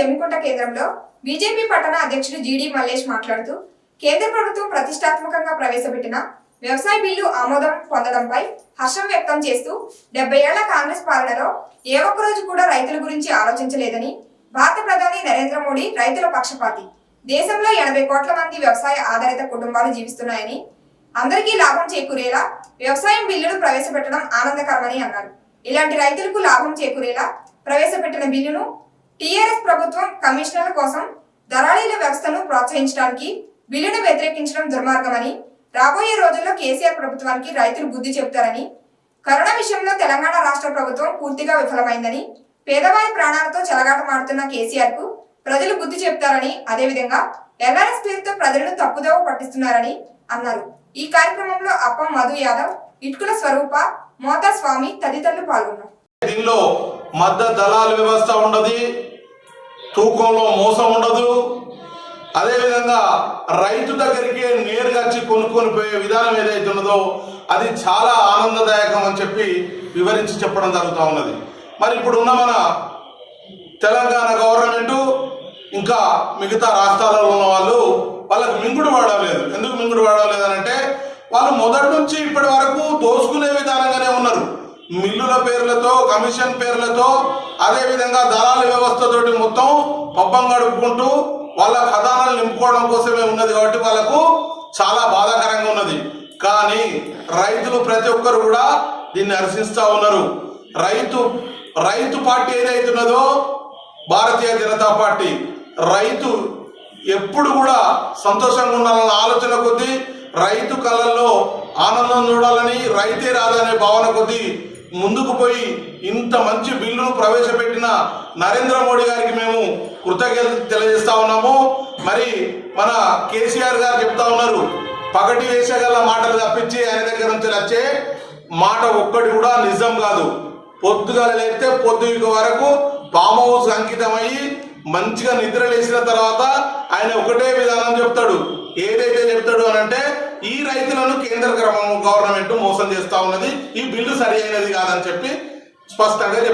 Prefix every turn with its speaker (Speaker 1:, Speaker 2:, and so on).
Speaker 1: జమ్మికుంట కేంద్రంలో బీజేపీ పట్టణ అధ్యక్షుడు జీడి మల్లేష్ మాట్లాడుతూ కేంద్ర ప్రభుత్వం ప్రతిష్టాత్మకంగా ప్రవేశపెట్టిన వ్యవసాయ బిల్లు ఆమోదం పొందడంపై హర్షం వ్యక్తం చేస్తూ డెబ్బై ఏళ్ళ కాంగ్రెస్ పాలనలో ఏ ఒక్క రోజు కూడా రైతుల గురించి ఆలోచించలేదని భారత ప్రధాని నరేంద్ర మోడీ రైతుల పక్షపాతి. దేశంలో ఎనభై కోట్ల మంది వ్యవసాయ ఆధారిత కుటుంబాలు జీవిస్తున్నాయని అందరికీ లాభం చేకూరేలా వ్యవసాయం బిల్లును ప్రవేశపెట్టడం ఆనందకరమని అన్నారు. ఇలాంటి రైతులకు లాభం చేకూరేలా ప్రవేశపెట్టిన బిల్లును టీఆర్ఎస్ ప్రభుత్వం కమిషనర్ల కోసం దళారీల వ్యవస్థను ప్రోత్సహించడానికి బిల్లును వ్యతిరేకించడం దుర్మార్గమని రాబోయే రోజుల్లో కేసీఆర్ ప్రభుత్వానికి రైతులు బుద్ధి చెబుతారని కరోనా విషయంలో తెలంగాణ రాష్ట్ర ప్రభుత్వం పూర్తిగా విఫలమైందని పేదవారి ప్రాణాలతో చెలగాటమాడుతున్న కేసీఆర్కు ప్రజలు బుద్ధి చెప్తారని అదేవిధంగా ఎల్ఆర్ఎస్ పేరుతో ప్రజలను తప్పుదోవ పట్టిస్తున్నారని అన్నారు. ఈ కార్యక్రమంలో అప్పం మధు యాదవ్ ఇటుకుల స్వరూప మోతా స్వామి తదితరులు పాల్గొన్నారు.
Speaker 2: దీనిలో మద్ద దళాల వ్యవస్థ ఉండదు తూకంలో మోసం ఉండదు. అదేవిధంగా రైతు దగ్గరికి నేరుగా వచ్చి కొనుక్కొని పోయే విధానం ఏదైతే ఉన్నదో అది చాలా ఆనందదాయకం అని చెప్పి వివరించి చెప్పడం జరుగుతూ ఉన్నది. మరి ఇప్పుడు ఉన్న మన తెలంగాణ గవర్నమెంట్ ఇంకా మిగతా రాష్ట్రాలలో ఉన్న వాళ్ళు వాళ్ళకి మింగుడు వాడలేదు. ఎందుకు మింగుడు వాడలేదు అని అంటే వాళ్ళు మొదటి నుంచి ఇప్పటి వరకు దోసుకునే విధానం మిల్లుల పేర్లతో కమిషన్ పేర్లతో అదే విధంగా దళాల వ్యవస్థతోటి మొత్తం పబ్బం గడుపుకుంటూ వాళ్ళ ఖజానాలు నింపుకోవడం కోసమే ఉన్నది కాబట్టి వాళ్ళకు చాలా బాధాకరంగా ఉన్నది. కానీ రైతులు ప్రతి ఒక్కరు కూడా దీన్ని హర్షిస్తూ ఉన్నారు. రైతు రైతు పార్టీ ఏదైతే ఉన్నదో భారతీయ జనతా పార్టీ రైతు ఎప్పుడు కూడా సంతోషంగా ఉండాలన్న ఆలోచన కొద్దీ రైతు కళల్లో ఆనందం చూడాలని రైతే రాదనే భావన కొద్దీ ముందుకు పోయి ఇంత మంచి బిల్లును ప్రవేశపెట్టిన నరేంద్ర మోడీ గారికి మేము కృతజ్ఞతలు తెలియజేస్తా ఉన్నాము. మరి మన కేసీఆర్ గారు చెప్తా ఉన్నారు పగటి వేసగల మాటలు తప్పించి ఆయన దగ్గర నుంచి వచ్చే మాట ఒక్కటి కూడా నిజం కాదు. పొద్దుగా లేతే పొద్దుక వరకు ఫామ్ హౌస్ అంకితమయ్యి మంచిగా నిద్ర లేచిన తర్వాత ఆయన ఒకటే విధానం చెప్తాడు. ఏదైతే చెప్తాడు అని అంటే ఈ రైతులను కేంద్ర గవర్నమెంట్ మోసం చేస్తా ఉన్నది ఈ బిల్లు సరి అయినది కాదని చెప్పి స్పష్టంగా